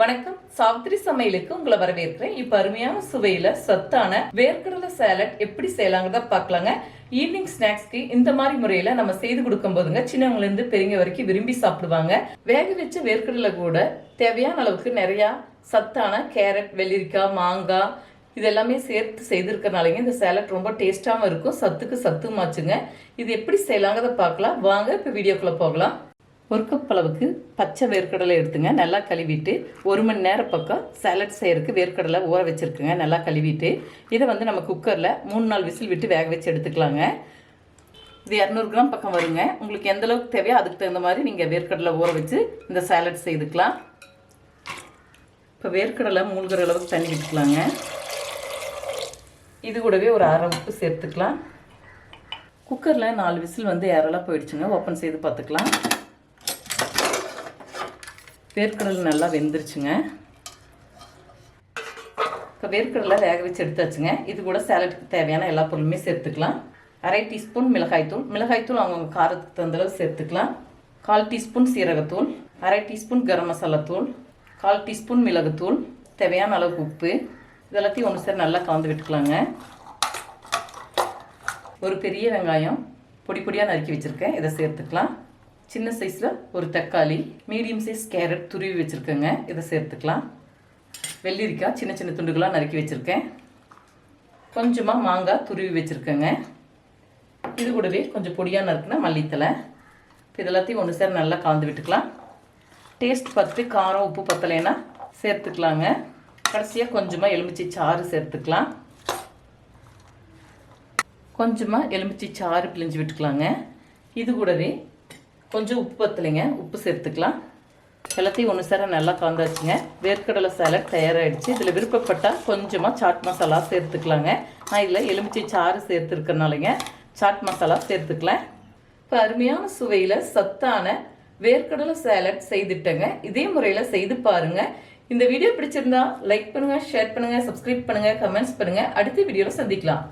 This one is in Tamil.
வணக்கம். சாவித்திரி சமையலுக்கு உங்களை வரவேற்கிறேன். இப்ப அருமையான சுவையில சத்தான வேர்க்கடலை சேலட் எப்படி செய்யலாங்கிறத பார்க்கலாங்க. ஈவினிங் ஸ்நாக்ஸ்க்கு இந்த மாதிரி முறையில நம்ம செய்து கொடுக்கும் போதுங்க சின்னவங்கல இருந்து பெரியவங்க வரைக்கும் விரும்பி சாப்பிடுவாங்க. வேக வச்ச வேர்க்கடலை கூட தேவையான அளவுக்கு நிறைய சத்தான கேரட் வெள்ளரிக்காய் மாங்காய் இதெல்லாமே சேர்த்து செய்திருக்கனாலங்க இந்த சேலட் ரொம்ப டேஸ்டாகவும் இருக்கும். சத்துக்கு சத்துமாச்சுங்க இது எப்படி செய்யலாங்கிறத பார்க்கலாம். வாங்க இப்போ வீடியோக்குள்ளே போகலாம். ஒரு கப் அளவுக்கு பச்சை வேர்க்கடலை எடுத்துங்க. நல்லா கழுவிட்டு ஒரு மணி நேரம் பக்கம் சாலட் செய்கிறதுக்கு வேர்க்கடலை ஊற வச்சுருக்குங்க. நல்லா கழுவிட்டு இதை வந்து நம்ம குக்கரில் மூணு நாலு விசில் விட்டு வேக வச்சு எடுத்துக்கலாங்க. இது இரநூறு கிராம் பக்கம் வருங்க. உங்களுக்கு எந்த அளவுக்கு தேவையோ அதுக்கு தகுந்த மாதிரி நீங்கள் வேர்க்கடலை ஊற வச்சு இந்த சாலட் செய்துக்கலாம். இப்போ வேர்க்கடலை மூழ்கிற அளவுக்கு தண்ணி விட்டுக்கலாங்க இது கூடவே ஒரு அரை உப்பு சேர்த்துக்கலாம். குக்கரில் நாலு விசில் வந்து ஏறலாம் போயிடுச்சுங்க. ஓப்பன் செய்து பார்த்துக்கலாம். வேர்க்கடலை நல்லா வெந்துருச்சுங்க. இப்போ வேர்க்கடலை வேக வச்சு எடுத்தாச்சுங்க. இது கூட சேலட்டுக்கு தேவையான எல்லா பொருளுமே சேர்த்துக்கலாம். அரை டீஸ்பூன் மிளகாய்த்தூள் மிளகாய்த்தூள் அவங்கவுங்க காரத்துக்கு தகுந்தளவு சேர்த்துக்கலாம். கால் டீஸ்பூன் சீரகத்தூள் அரை டீஸ்பூன் கரம் மசாலா தூள். கால் டீஸ்பூன் மிளகுத்தூள் தேவையான அளவுக்கு உப்பு. இதெல்லாத்தையும் ஒன்று சேர் நல்லா கலந்து விட்டுக்கலாங்க. ஒரு பெரிய வெங்காயம் பொடி பொடியாக நறுக்கி வச்சுருக்கேன். இதை சேர்த்துக்கலாம். சின்ன சைஸில் ஒரு தக்காளி மீடியம் சைஸ் கேரட் துருவி வச்சுருக்கேங்க. இதை சேர்த்துக்கலாம். வெள்ளரிக்காய் சின்ன சின்ன துண்டுகளாக நறுக்கி வச்சுருக்கேன். கொஞ்சமாக மாங்காய் துருவி வச்சுருக்கேங்க. இது கூடவே கொஞ்சம் பொடியாக நறுக்குனா மல்லித்தலை இப்போ இதெல்லாத்தையும் ஒன்று சேர நல்லா கலந்து விட்டுக்கலாம். டேஸ்ட் பார்த்துட்டு காரம் உப்பு பத்தலைன்னா சேர்த்துக்கலாங்க. கடைசியாக கொஞ்சமாக எலுமிச்சை சாறு சேர்த்துக்கலாம். கொஞ்சமாக எலுமிச்சை சாறு பிழிஞ்சு விட்டுக்கலாங்க. இது கூடவே கொஞ்சம் உப்பு பத்தலைங்க. உப்பு சேர்த்துக்கலாம். எல்லாத்தையும் ஒன்று சேர நல்லா கலந்தாச்சுங்க. வேர்க்கடலை சாலட் தயாராகிடுச்சு இதில் விருப்பப்பட்டால் கொஞ்சமாக சாட் மசாலா சேர்த்துக்கலாங்க. நான் இதில் எலுமிச்சை சாறு சேர்த்துருக்கனாலங்க சாட் மசாலா சேர்த்துக்கலாம். இப்போ அருமையான சுவையில் சத்தான வேர்க்கடலை சாலட் செய்துட்டேங்க. இதே முறையில் செய்து பாருங்க. இந்த வீடியோ பிடிச்சிருந்தா லைக் பண்ணுங்கள் ஷேர் பண்ணுங்கள் சப்ஸ்கிரைப் பண்ணுங்கள் கமெண்ட்ஸ் பண்ணுங்கள் அடுத்த வீடியோவில் சந்திக்கலாம்.